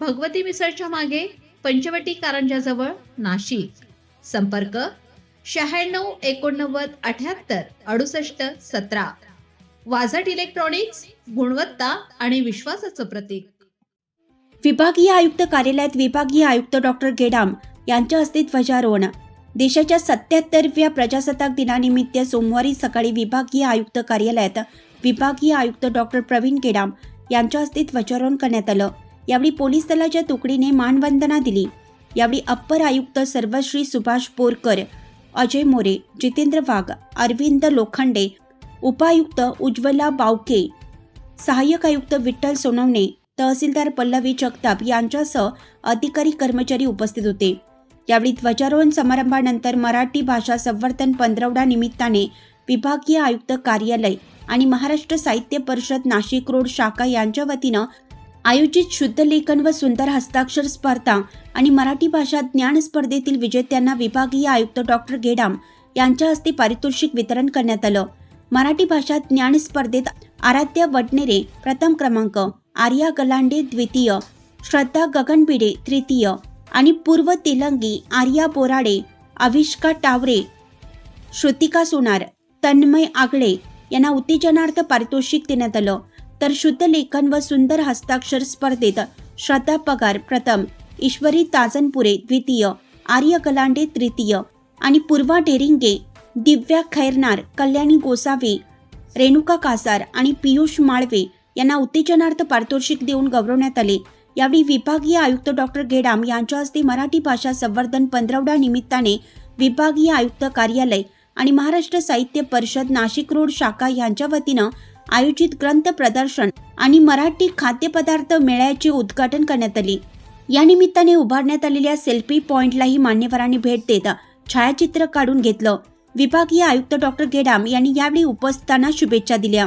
भगवती मिसळच्या मागे पंचवटी कारंजाजवळ नाशिक. संपर्क शहाण्णव एकोणनव्वद अठ्याहत्तर अडुसष्ट सतरा. वाझट इलेक्ट्रॉनिक्स गुणवत्ता आणि विश्वासाचं प्रतीक. विभागीय आयुक्त कार्यालयात विभागीय आयुक्त डॉक्टर गेडाम यांच्या हस्ते ध्वजारोहण. देशाच्या सत्याहत्तरव्या प्रजासत्ताक दिनानिमित्त सोमवारी सकाळी विभागीय आयुक्त कार्यालयात विभागीय आयुक्त डॉक्टर प्रवीण गेडाम यांच्या हस्ते ध्वजारोहण करण्यात आलं. यावेळी पोलीस दलाच्या तुकडीने मानवंदना दिली. यावेळी अप्पर आयुक्त सर्वश्री सुभाष बोरकर अजय मोरे जितेंद्र वाघ अरविंद लोखंडे उपायुक्त उज्ज्वला बावके सहाय्यक आयुक्त विठ्ठल सोनवणे तहसीलदार पल्लवी जगताप यांच्यासह अधिकारी कर्मचारी उपस्थित होते. यावेळी ध्वजारोहण समारंभानंतर मराठी भाषा संवर्धन पंधरवडा निमित्ताने विभागीय आयुक्त कार्यालय आणि महाराष्ट्र साहित्य परिषद नाशिक रोड शाखा यांच्या वतीनं आयोजित शुद्ध लेखन व सुंदर हस्ताक्षर स्पर्धा आणि मराठी भाषा ज्ञान स्पर्धेतील विजेत्यांना विभागीय आयुक्त डॉक्टर गेडाम यांच्या हस्ते पारितोषिक वितरण करण्यात आलं. मराठी भाषा ज्ञान स्पर्धेत आराध्य वडनेरे प्रथम क्रमांक आर्या गलांडे द्वितीय श्रद्धा गगनबिडे तृतीय आणि पूर्व तेलंगी आर्या बोराडे अविष्का टावरे श्रुतिका सोनार तन्मय आगळे यांना उत्तेजनार्थ पारितोषिक देण्यात आलं. तर शुद्ध लेखन व सुंदर हस्ताक्षर स्पर्धेत श्रद्धा पगार प्रथम ईश्वरी ताजनपुरे द्वितीय आर्य गलांडे तृतीय आणि पूर्वा डेरिंगे दिव्या खैरनार कल्याणी गोसावी रेणुका कासार आणि पियुष माळवे यांना उत्तेजनार्थ पारितोषिक देऊन गौरवण्यात आले. यावेळी विभागीय आयुक्त डॉक्टर गेडाम यांच्या हस्ते मराठी भाषा संवर्धन पंधरवडा निमित्ताने विभागीय आयुक्त कार्यालय आणि महाराष्ट्र साहित्य परिषद नाशिक रोड शाखा यांच्या वतीनं आयोजित ग्रंथ प्रदर्शन आणि मराठी खाद्यपदार्थ मेळ्याचे उद्घाटन करण्यात आले. या निमित्ताने उभारण्यात आलेल्या सेल्फी पॉइंटलाही मान्यवरांनी भेट देत छायाचित्र काढून घेतलं. विभागीय आयुक्त डॉक्टर गेडाम यांनी यावेळी उपस्थितांना शुभेच्छा दिल्या.